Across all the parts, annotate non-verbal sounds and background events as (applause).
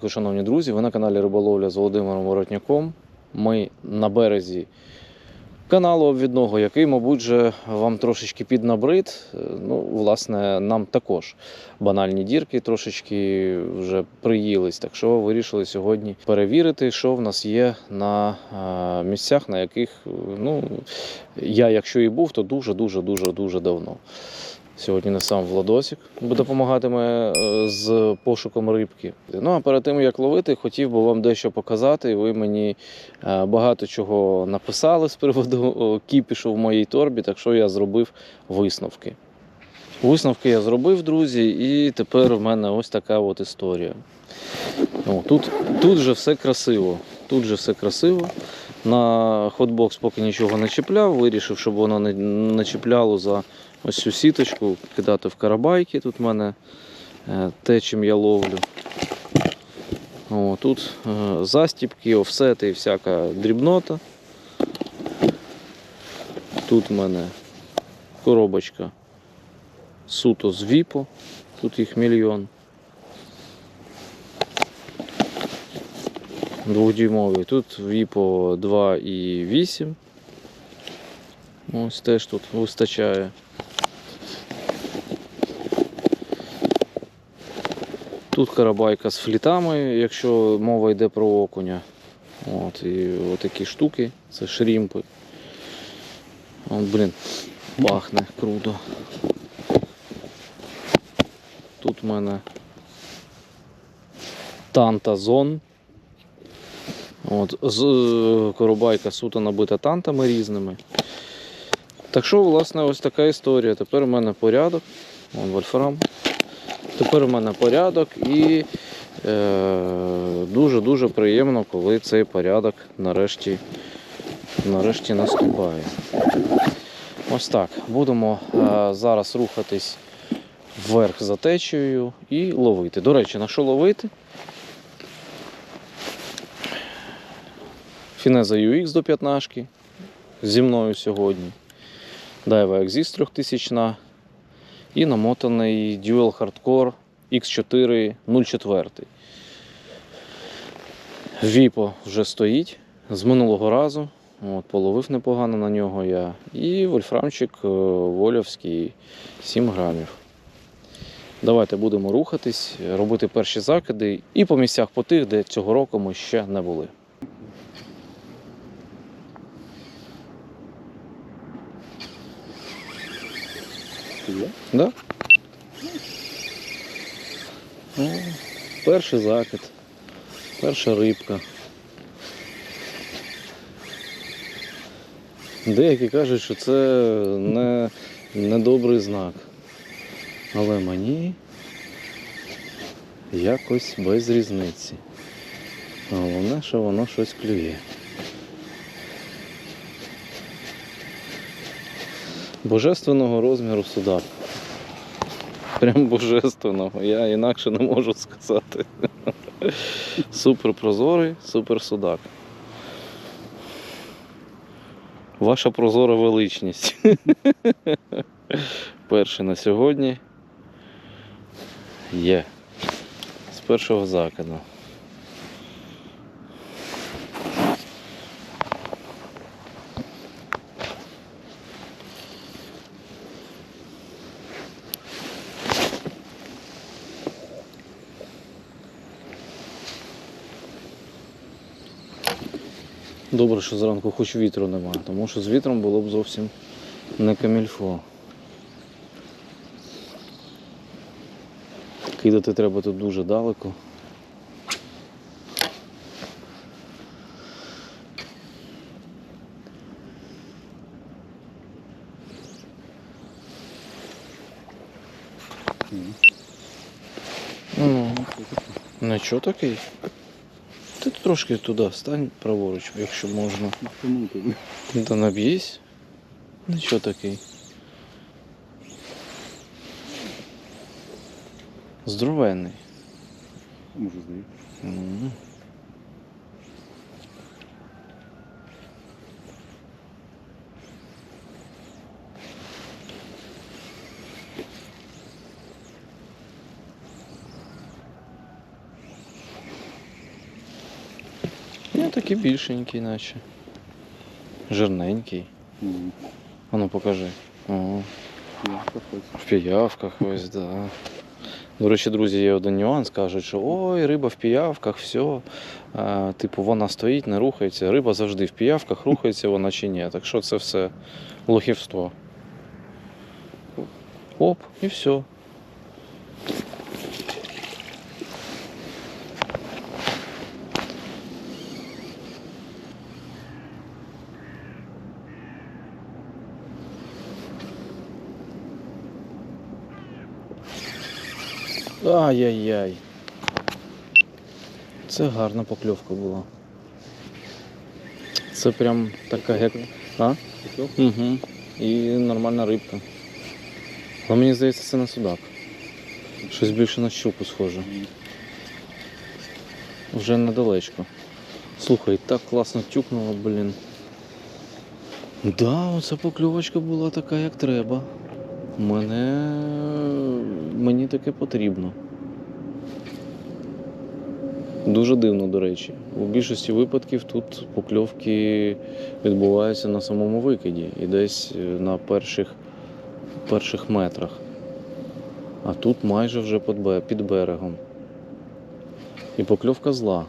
ранку, шановні друзі. Ви на каналі Риболовля з Володимиром Воротняком. Ми на березі каналу обвідного, який, мабуть, же вам трошечки піднабрид. Ну, власне, нам також банальні дірки трошечки вже приїлись. Так що вирішили сьогодні перевірити, що в нас є на е, місцях, на яких ну, я, якщо і був, то дуже, дуже, дуже, дуже давно. Сьогодні не сам Владосик допомагатиме е, з пошуком рибки. Ну а перед тим як ловити, хотів би вам дещо показати. Ви мені е, багато чого написали з приводу кіпішу в моїй торбі, так що я зробив висновки. Висновки я зробив, друзі, і тепер в мене ось така от історія. О, тут, тут же все красиво. Тут же все красиво. На хотбокс поки нічого не чіпляв, вирішив, щоб воно не, не чіпляло за ось цю сіточку, кидати в карабайки. Тут в мене е, те, чим я ловлю. О, тут е, застіпки, офсети і всяка дрібнота. Тут в мене коробочка суто з віпо, тут їх мільйон. Двохдюймовий. Тут віпо 2,8. Ось теж тут вистачає. Тут карабайка з флітами, якщо мова йде про окуня. От, і отакі штуки, це шрімпи. От, блін, пахне круто. Тут в мене тантазон. От, з, е, коробайка суто набита тантами різними. Так що, власне, ось така історія. Тепер у мене порядок. Вон вольфрам. Тепер у мене порядок і е, дуже-дуже приємно, коли цей порядок нарешті, нарешті наступає. Ось так. Будемо е, зараз рухатись вверх за течією і ловити. До речі, на що ловити? Фінеза UX до 15 зі мною сьогодні. Daiwa Exis 3000 і намотаний Dual Hardcore X4 04. Віпо вже стоїть з минулого разу. От, половив непогано на нього я. І вольфрамчик е, Вольовський 7 грамів. Давайте будемо рухатись, робити перші закиди і по місцях по тих, де цього року ми ще не були. Да? Ну, перший закид, перша рибка. Деякі кажуть, що це не, не добрий знак. Але мені якось без різниці. Головне, що воно щось клює. Божественного розміру судак. Прям божественного. Я інакше не можу сказати. Супер прозорий, супер судак. Ваша прозора величність. Перший на сьогодні є. З першого закиду. Добре, що зранку хоч вітру немає, тому що з вітром було б зовсім не камільфо. Кидати треба тут дуже далеко. Ну, нічого такий. Трошки туди стань праворуч, якщо можна. Та наб'їсь. Нічого такий. Здоровенний. Може здаю. Такий більшенький, наче. Жирненький. Мгм. А ну покажи. В піявках ось, да. До речі, друзі, є один нюанс, кажуть, що ой, риба в піявках, все. А, типу, вона стоїть, не рухається. Риба завжди в піявках, рухається вона чи ні. Так що це все лохівство. Оп, і все. Ай-яй-яй. Це гарна покльовка була. Це прям така як. А? Угу. І нормальна рибка. Але мені здається, це не судак. Щось більше на щуку схоже. Вже недалечко. Слухай, так класно тюкнуло, блін. Да, оця покльовочка була така, як треба. Мене. Мені таке потрібно. Дуже дивно, до речі. У більшості випадків тут покльовки відбуваються на самому викиді і десь е, на перших, перших метрах. А тут майже вже під берегом. І покльовка зла.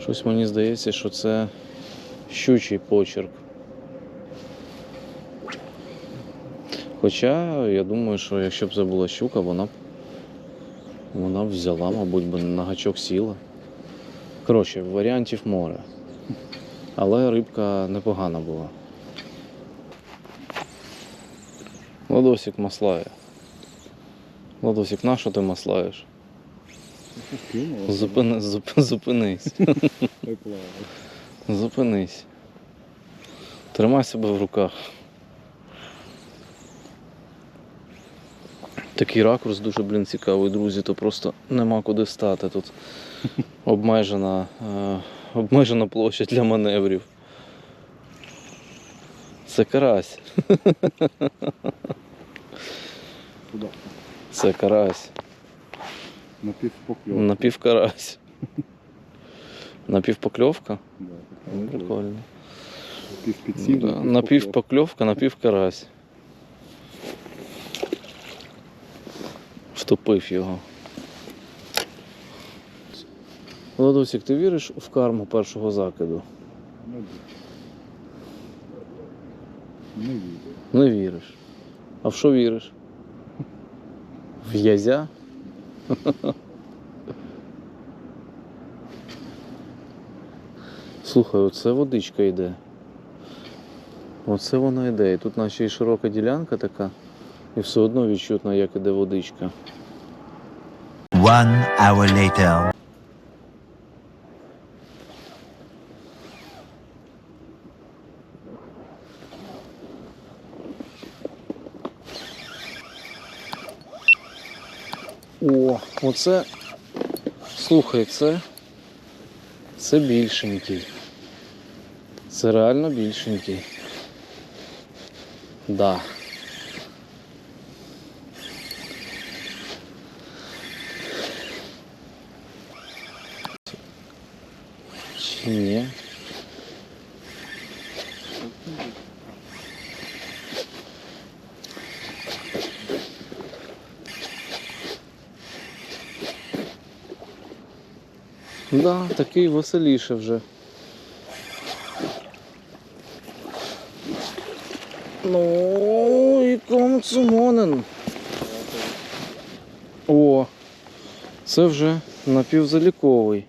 Щось мені здається, що це щучий почерк. Хоча я думаю, що якщо б це була щука, вона б вона б взяла, мабуть, би на гачок сіла. Коротше, варіантів море. Але рибка непогана була. Ладосик маслає. Ладосик, на що ти маслаєш? Зупини, зуп- зупинись. Зупинись. Тримай себе в руках. Такий ракурс дуже, блін, цікавий, друзі, то просто нема куди стати тут. (laughs) Обмежена, е, обмежена площа для маневрів. Це карась. Це карась. Напівпокльовка. Напівкарась. (laughs) Напівпокльовка? Да, Ну. Прикольно. Напівпокльовка, напівкарась. Втопив його. Владосик, ти віриш в карму першого закиду? Не вірю. Не вірю. Не віриш. А в що віриш? В язя? Слухай, оце водичка йде. Оце вона йде. І тут наче і широка ділянка така, і все одно відчутно, як іде водичка. One hour later. О, оце. Слухай, це. Це більшенький. Це реально більшенький. Да. Чи ні? Да, такий веселіше вже. Ну, і комцумонен. О, це вже напівзаліковий.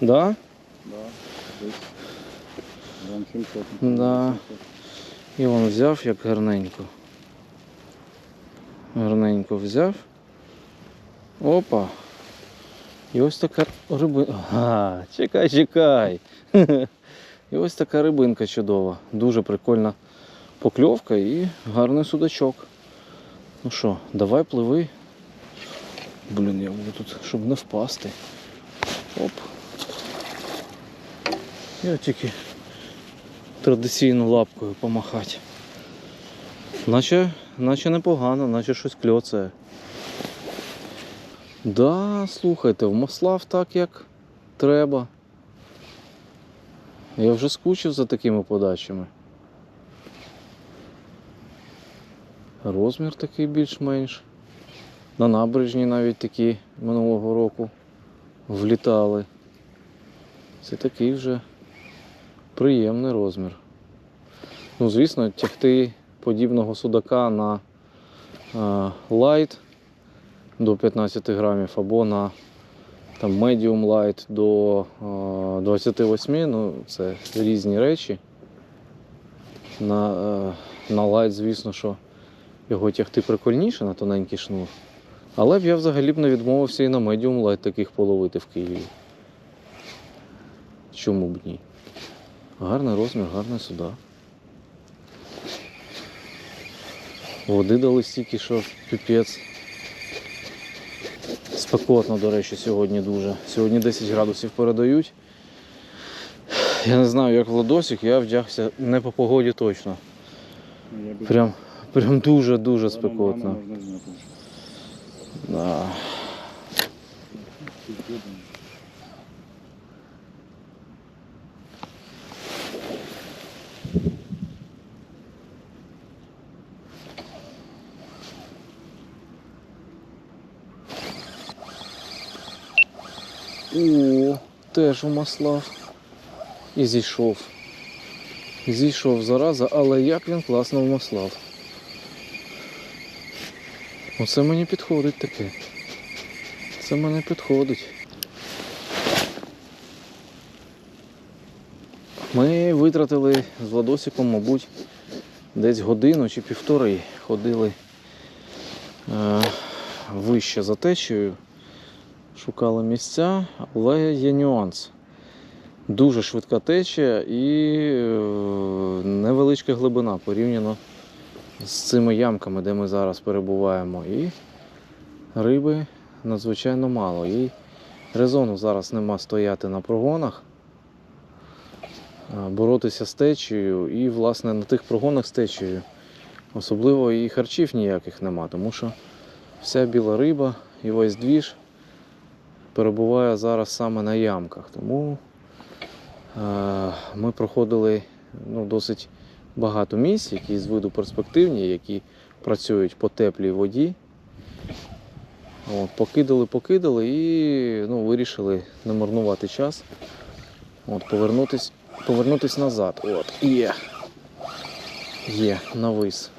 Да? Да, десь. Грам 700. Да. І він взяв як гарненько. Гарненько взяв. Опа. І ось така рибинка. Чекай, чекай. (laughs) І ось така рибинка чудова. Дуже прикольна покльовка і гарний судачок. Ну що, давай пливи. Блін, я буду тут, щоб не впасти. Оп. Я тільки традиційно лапкою помахати. Наче, наче непогано, наче щось кльоцає. Да, слухайте, вмаслав так, як треба. Я вже скучив за такими подачами. Розмір такий більш-менш. На набережні навіть такі минулого року влітали. Це такий вже приємний розмір. Ну, звісно, тягти подібного судака на е, лайт до 15 грамів або на там, medium light до е, 28, ну це різні речі. На, е, на лайт, звісно, що його тягти прикольніше на тоненький шнур. Але б я взагалі б не відмовився і на medium light таких половити в Києві. Чому б ні? Гарний розмір, гарний суда. Води дали стільки, що піпець. Спекотно, до речі, сьогодні дуже. Сьогодні 10 градусів передають. Я не знаю, як Владосик, я вдягся не по погоді точно. Прям, прям дуже-дуже спекотно. Да. О, теж у маслав. І зійшов. Зійшов зараза, але як він класно вмаслав. Оце мені підходить таке. Це мені підходить. Ми витратили з Владосиком, мабуть, десь годину чи півтори ходили е, вище за течією шукали місця, але є нюанс. Дуже швидка течія і е, невеличка глибина порівняно з цими ямками, де ми зараз перебуваємо. І риби надзвичайно мало. І резону зараз нема стояти на прогонах, боротися з течією. І, власне, на тих прогонах з течією особливо і харчів ніяких нема, тому що вся біла риба і весь двіж перебуває зараз саме на ямках. Тому е, ми проходили ну, досить багато місць, які з виду перспективні, які працюють по теплій воді. От, покидали, покидали і ну, вирішили не марнувати час. От, повернутись, повернутись назад. От, є. Є, навис.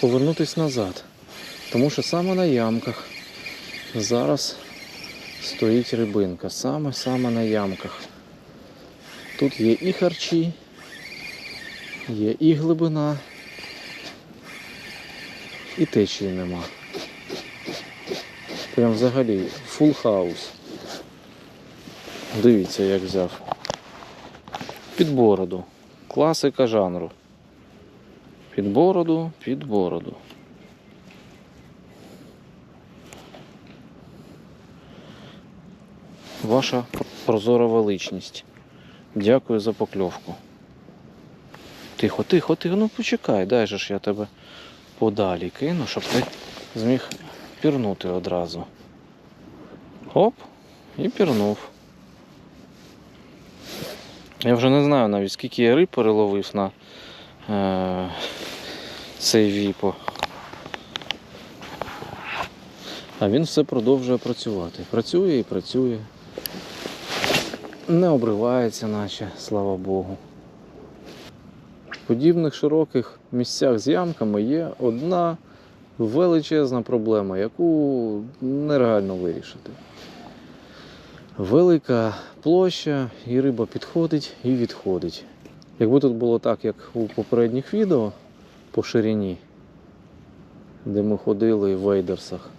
Повернутись назад. Тому що саме на ямках зараз стоїть рибинка, саме-саме на ямках. Тут є і харчі, є і глибина, і течії нема. Прям взагалі фул хаус. Дивіться, як взяв. Під бороду. Класика жанру. Під бороду, під бороду. Ваша прозора величність. Дякую за покльовку. Тихо, тихо, тихо, ну почекай, дай же ж я тебе подалі кину, щоб ти зміг пірнути одразу. Оп, і пірнув. Я вже не знаю навіть скільки я риб переловив на е- цей віпо. А він все продовжує працювати. Працює і працює. Не обривається, наче, слава Богу. В подібних широких місцях з ямками є одна величезна проблема, яку нереально вирішити. Велика площа, і риба підходить і відходить. Якби тут було так, як у попередніх відео по ширині, де ми ходили в вейдерсах,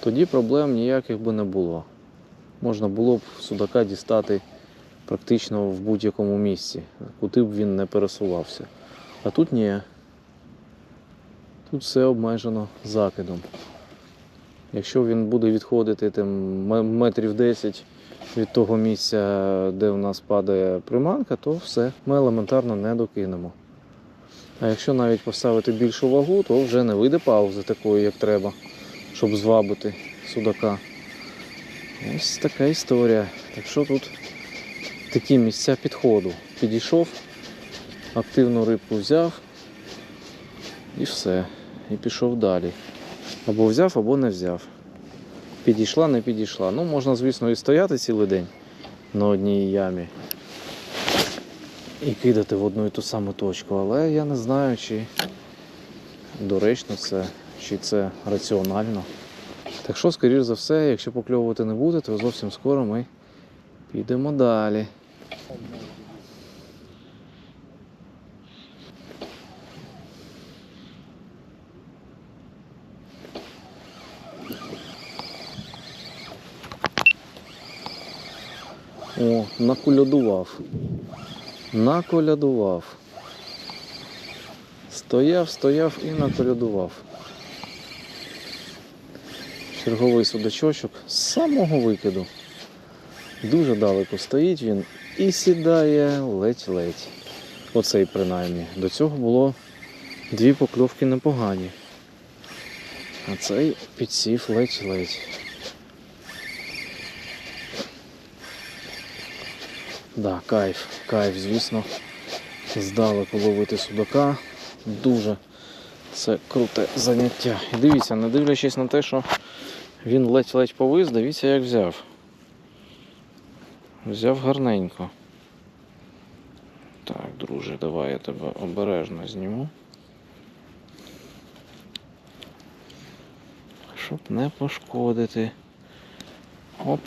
тоді проблем ніяких би не було. Можна було б судака дістати практично в будь-якому місці, куди б він не пересувався. А тут ні. Тут все обмежено закидом. Якщо він буде відходити там, метрів 10 від того місця, де у нас падає приманка, то все, ми елементарно не докинемо. А якщо навіть поставити більшу вагу, то вже не вийде паузи такої, як треба, щоб звабити судака. Ось така історія. Так що тут такі місця підходу. Підійшов, активну рибку взяв і все. І пішов далі. Або взяв, або не взяв. Підійшла, не підійшла. Ну, можна, звісно, і стояти цілий день на одній ямі. І кидати в одну і ту саму точку. Але я не знаю, чи доречно це, чи це раціонально. Так що, скоріш за все, якщо покльовувати не буде, то зовсім скоро ми підемо далі. Наколядував. Наколядував. Стояв, стояв і наколядував. Черговий судачочок з самого викиду. Дуже далеко стоїть він і сідає ледь-ледь. Оцей принаймні. До цього було дві покльовки непогані. А цей підсів ледь-ледь. Да, кайф, кайф, звісно. Здалеку ловити судака. Дуже це круте заняття. І дивіться, не дивлячись на те, що він ледь-ледь повис, дивіться, як взяв. Взяв гарненько. Так, друже, давай я тебе обережно зніму. Щоб не пошкодити. Оп.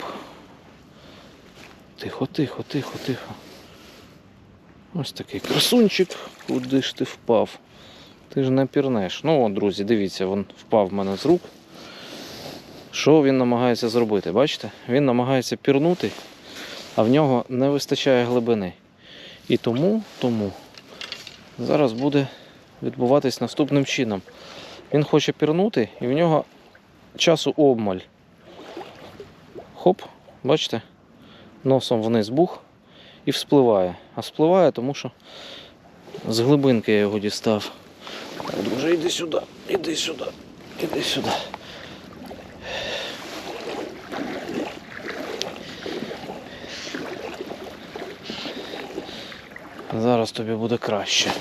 Тихо, тихо, тихо, тихо. Ось такий красунчик. Куди ж ти впав? Ти ж не пірнеш. Ну, от, друзі, дивіться, він впав в мене з рук. Що він намагається зробити? Бачите? Він намагається пірнути, а в нього не вистачає глибини. І тому, тому зараз буде відбуватись наступним чином. Він хоче пірнути, і в нього часу обмаль. Хоп, бачите? Носом вниз бух і вспливає. А спливає, тому що з глибинки я його дістав. Так, друже, іди сюди, іди сюди, іди сюди. Зараз тобі буде краще.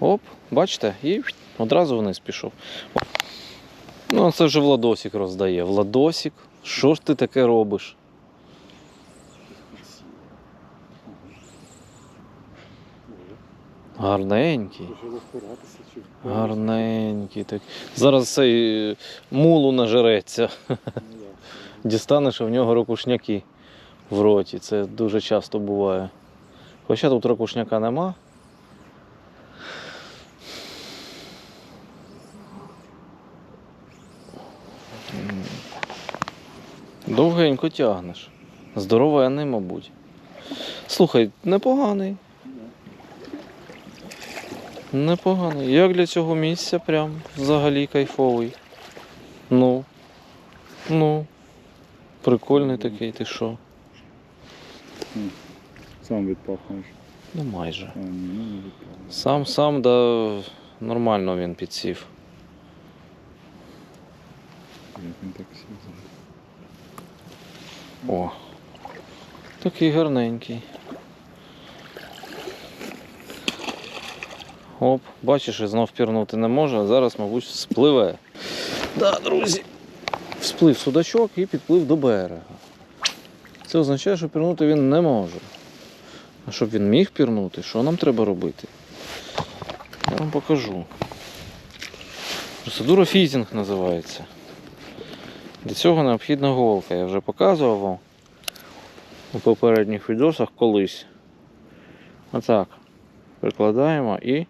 Оп, бачите, і одразу вниз пішов. Оп. Ну, це вже Владосік роздає. Владосік, що ж ти таке робиш? Гарненький. Гарненький так. Зараз цей е, мулу нажереться. Ну. Дістанеш, а в нього ракушняки в роті. Це дуже часто буває. Хоча тут ракушняка нема. Довгенько тягнеш. Здоровенний, мабуть. Слухай, непоганий. Непоганий. Як для цього місця прям взагалі кайфовий. Ну. Ну. Прикольний такий, ти що? Сам відпахнеш. Ну майже. Ну. Сам сам, да нормально він підсів. Як він так сів. О. Такий гарненький. Оп, бачиш, і знов пірнути не може, а зараз, мабуть, спливе. Да, друзі. Всплив судачок і підплив до берега. Це означає, що пірнути він не може. А щоб він міг пірнути, що нам треба робити? Я вам покажу. Процедура фізінг називається. Для цього необхідна голка. Я вже показував вам у попередніх відосах колись. Отак. Прикладаємо і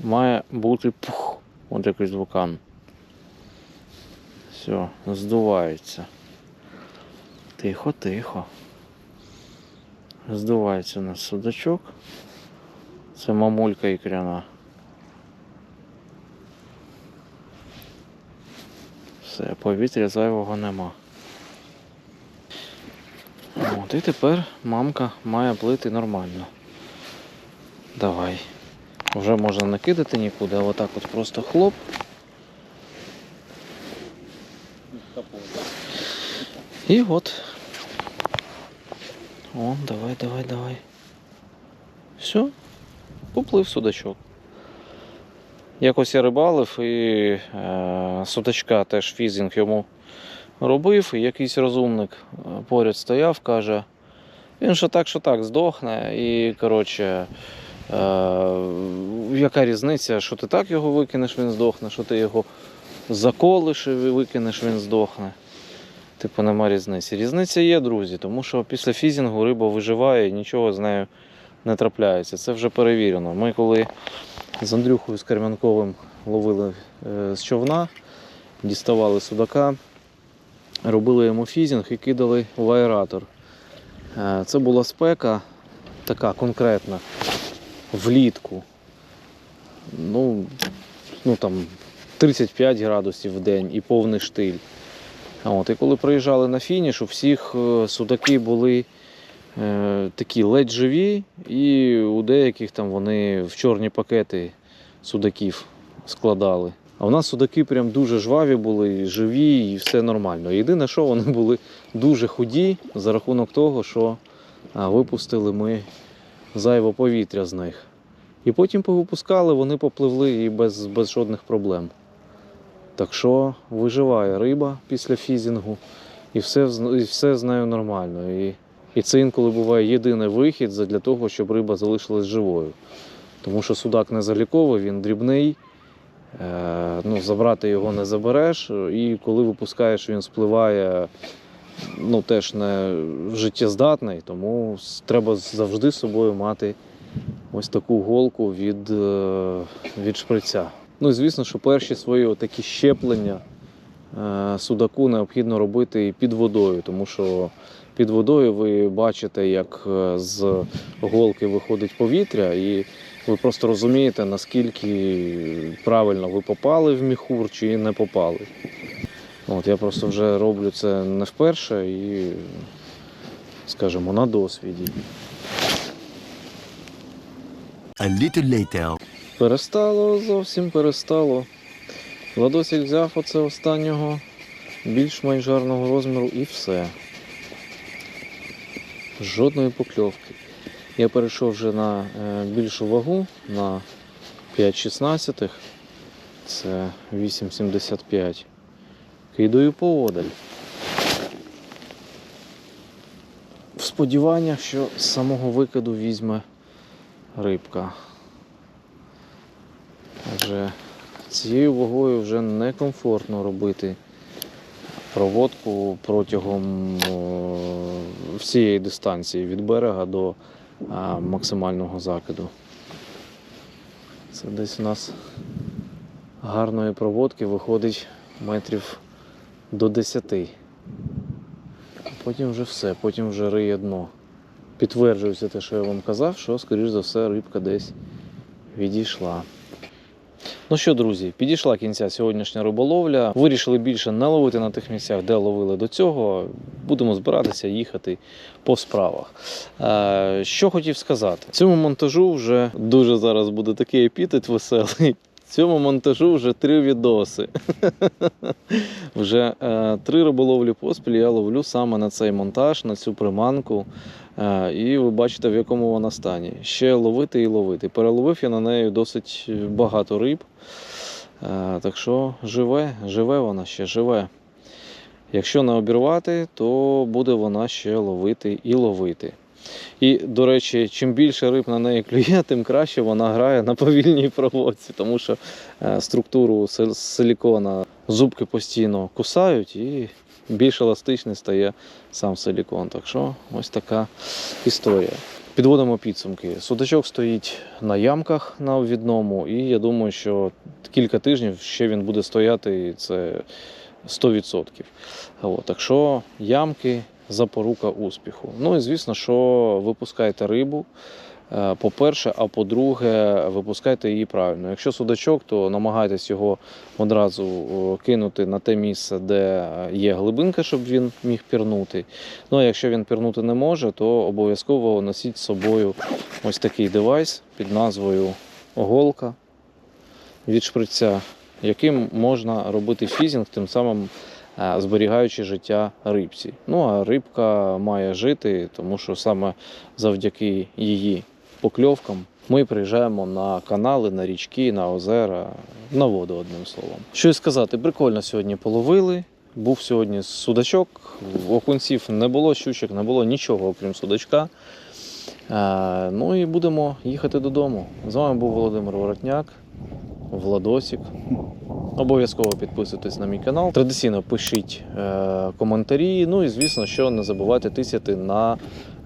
має бути пух. От якийсь вулкан. Все, здувається. Тихо, тихо. Здувається у нас судачок. Це мамулька ікряна. Все, повітря зайвого нема. От і тепер мамка має плити нормально. Давай. Вже можна не кидати нікуди, а отак от просто хлоп. І от. О, давай, давай, давай. Все, поплив судачок. Якось я рибалив і е, судачка теж фізінг йому робив, і якийсь розумник е, поряд стояв, каже, він що так, що так здохне. І, коротше, яка різниця, що ти так його викинеш, він здохне, що ти його заколиш і викинеш, він здохне. Типу, нема різниці. Різниця є, друзі, тому що після фізінгу риба виживає і нічого з нею не трапляється. Це вже перевірено. Ми коли з Андрюхою з Кармянковим ловили е, з човна, діставали судака, робили йому фізінг і кидали в аератор. Е, Це була спека така конкретна, влітку. Ну, ну там 35 градусів в день і повний штиль. От, і коли приїжджали на фініш, у всіх е, судаки були е, такі ледь живі, і у деяких там вони в чорні пакети судаків складали. А у нас судаки прям дуже жваві були, живі і все нормально. Єдине, що вони були дуже худі за рахунок того, що випустили ми зайве повітря з них. І потім повипускали, вони попливли і без, без жодних проблем. Так що виживає риба після фізінгу, і все, і все з нею нормально. І, і це інколи буває єдиний вихід для того, щоб риба залишилась живою. Тому що судак не заліковий, він дрібний, е, ну, забрати його не забереш, і коли випускаєш, він спливає ну, теж не життєздатний, тому треба завжди з собою мати ось таку голку від, е, від шприця. Ну і звісно, що перші свої такі щеплення е, судаку необхідно робити і під водою, тому що під водою ви бачите, як е, з голки виходить повітря, і ви просто розумієте, наскільки правильно ви попали в міхур чи не попали. От, я просто вже роблю це не вперше і, скажімо, на досвіді. A little later. Перестало, зовсім перестало. Владосик взяв оце останнього більш-менш гарного розміру і все. Жодної покльовки. Я перейшов вже на е, більшу вагу на 5,16. Це 8,75. Кидаю поодаль. В сподіваннях, що з самого викиду візьме рибка. Адже цією вагою вже некомфортно робити проводку протягом всієї дистанції від берега до максимального закиду. Це десь у нас гарної проводки виходить метрів до 10. А Потім вже все, потім вже риє дно. Підтверджується те, що я вам казав, що, скоріш за все, рибка десь відійшла. Ну що, друзі, підійшла кінця сьогоднішня риболовля. Вирішили більше не ловити на тих місцях, де ловили до цього. Будемо збиратися їхати по справах. Е, що хотів сказати? Цьому монтажу вже дуже зараз буде такий епітет веселий. Цьому монтажу вже три відоси. (laughs) Вже е, три риболовлі поспіль я ловлю саме на цей монтаж, на цю приманку. Е, і ви бачите, в якому вона стані. Ще ловити і ловити. Переловив я на неї досить багато риб. Е, так що живе, живе вона ще, живе. Якщо не обірвати, то буде вона ще ловити і ловити. І, до речі, чим більше риб на неї клює, тим краще вона грає на повільній проводці, тому що е, структуру силікона зубки постійно кусають і більш еластичний стає сам силікон. Так що ось така історія. Підводимо підсумки. Судачок стоїть на ямках на обвідному, і я думаю, що кілька тижнів ще він буде стояти, і це 100%. От, так що ямки запорука успіху. Ну і звісно, що випускайте рибу. е, По-перше, а по-друге, випускайте її правильно. Якщо судачок, то намагайтесь його одразу кинути на те місце, де є глибинка, щоб він міг пірнути. Ну а якщо він пірнути не може, то обов'язково носіть з собою ось такий девайс під назвою голка від шприця, яким можна робити фізінг, тим самим е, зберігаючи життя рибці. Ну а рибка має жити, тому що саме завдяки її покльовкам ми приїжджаємо на канали, на річки, на озера, на воду, одним словом. Що й сказати, прикольно сьогодні половили. Був сьогодні судачок, окунців не було, щучок не було нічого, окрім судачка. Е, ну і будемо їхати додому. З вами був Володимир Воротняк, Владосік. Обов'язково підписуйтесь на мій канал. Традиційно пишіть е, коментарі. Ну і звісно, що не забувайте тисяти на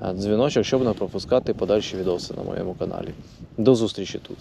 е, дзвіночок, щоб не пропускати подальші відоси на моєму каналі. До зустрічі тут.